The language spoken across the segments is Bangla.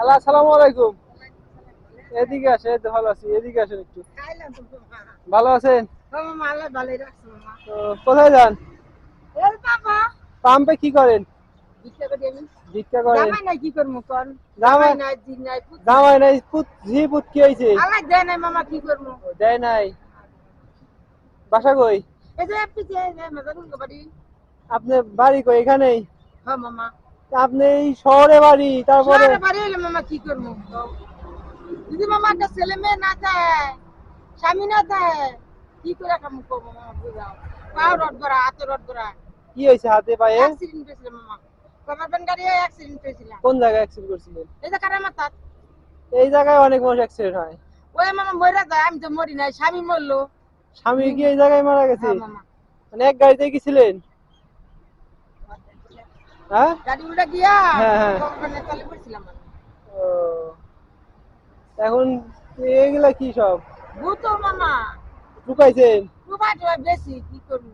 হ্যালো আসসালামু আলাইকুম। এদিকে আসে এই তো ভালো আছি এদিকে আসেন একটু। ভালো আছেন? কোথায় যান? পাম্পে কি করেন? ভিক্ষা জামাই নাই কি করব কর জামাই- জামাই নাই জি নাই পুত জামাই নাই পুত ঝি পুত কি হয়েছে? আল্লাহ দেয় নাই মামা কি করব? দেয় নাই। বাসা কই? এই যে পিছে যে মেজারুল বাড়ি। আপনি বাড়ি কই? এখানেই? হ্যাঁ মামা। আপনি শহরে বাড়ি তারপরে শহরে বাড়ি এলে মামা কি করব? যদি মামা একটা ছেলে মেয়ে না থাকে স্বামী না থাকে কি করে কাম করব মামা বুঝাও রড ধরা হাতে রড ধরা কি হাতে পায়ে? অ্যাক্সিডেন্ট হয়েছিল মামা। বেন গাড়ি অ্যাক্সিডেন্ট হয়েছিল। কোন জায়গায় অ্যাক্সিডেন্ট করছিলেন? এই যে কারা মাথা এই জায়গায় অনেক মানুষ অ্যাক্সিডেন্ট হয়। ওই মামা মরে যায় আমি তো মরি নাই স্বামী মরলো। স্বামী কি এই জায়গায় মারা গেছে? হ্যাঁ মানে এক গাড়িতে গেছিলেন? হ্যাঁ? গাড়ি উল্টা গিয়া হ্যাঁ, হ্যাঁ। ও। এখন এগুলা কি সব? ভূত মামা। ঢুকাইছেন টুবা টুবা বেশি কি করব?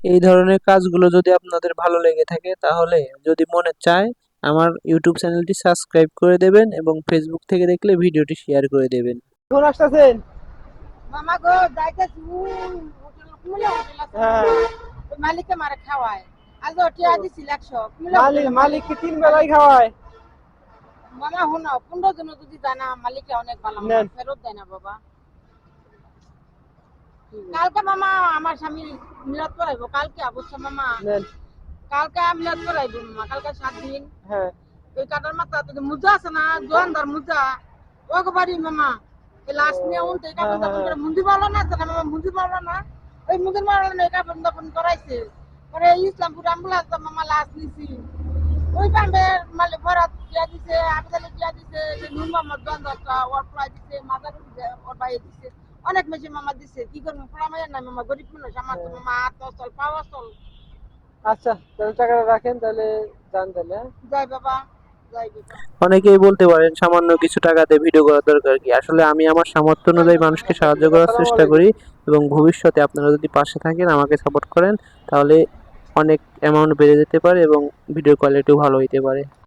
এই ধরনের কাজগুলো যদি আপনাদের ভালো লেগে থাকে তাহলে যদি মনে চায় আমার ইউটিউব চ্যানেলটি সাবস্ক্রাইব করে দেবেন এবং ফেসবুক থেকে দেখলে ভিডিওটি শেয়ার করে দেবেন। এখন আসতেছেন? মামা গো যাইতেছি হোটেল আছে? মালিককে মারে খাওয়ায়। আজ টিয়া দিছিল একশো। মালিক মালিক কি তিন বেলায় খাওয়ায়। মামা শুনো পনেরো জন যদি জানা মালিকটা অনেক ভালো ফেরত দেয় না বাবা। কালকে মামা আমার স্বামী মিলাদ করাইবো কালকে অবশ্য মামা। কালকে মিলাদ করাইবো মামা কালকে সাত দিন। হ্যাঁ। ওই কাটার মাথা তো মুজা আছে না মুজা ওকে বাড়ি মামা। এই লাশ নিয়ে উনতে এই কাপড় দাপন করে মুন্দি মারলো না আছে মামা মুন্দি মারলো না। ওই মুন্দি মারলো না এই কাপড় দাপন করাইছে পরে ইসলামপুর অ্যাম্বুলেন্স মামা লাশ নিছি। ওই পাম্পে মালিক ভরাত দিয়া দিছে আবিদালি দিয়া দিছে যে নুন মামা দোয়ানদারটা ওর প্রায় দিছে মাদার ওর বাইরে দিছে। অনেক মেশিন মামা দিছে কি করব? পোড়া মায়ের নাই মামা গরিব মানুষ আমার তো মামা হাত চল পাওয়া চল আচ্ছা তাহলে টাকাটা রাখেন তাহলে যান তাহলে হ্যাঁ? বাবা জয় বাবা। অনেকেই বলতে পারেন সামান্য কিছু টাকাতে ভিডিও করার দরকার কি? আসলে আমি আমার সামর্থ্য অনুযায়ী মানুষকে সাহায্য করার চেষ্টা করি এবং ভবিষ্যতে আপনারা যদি পাশে থাকেন আমাকে সাপোর্ট করেন তাহলে অনেক অ্যামাউন্ট বেড়ে যেতে পারে এবং ভিডিও কোয়ালিটিও ভালো হইতে পারে।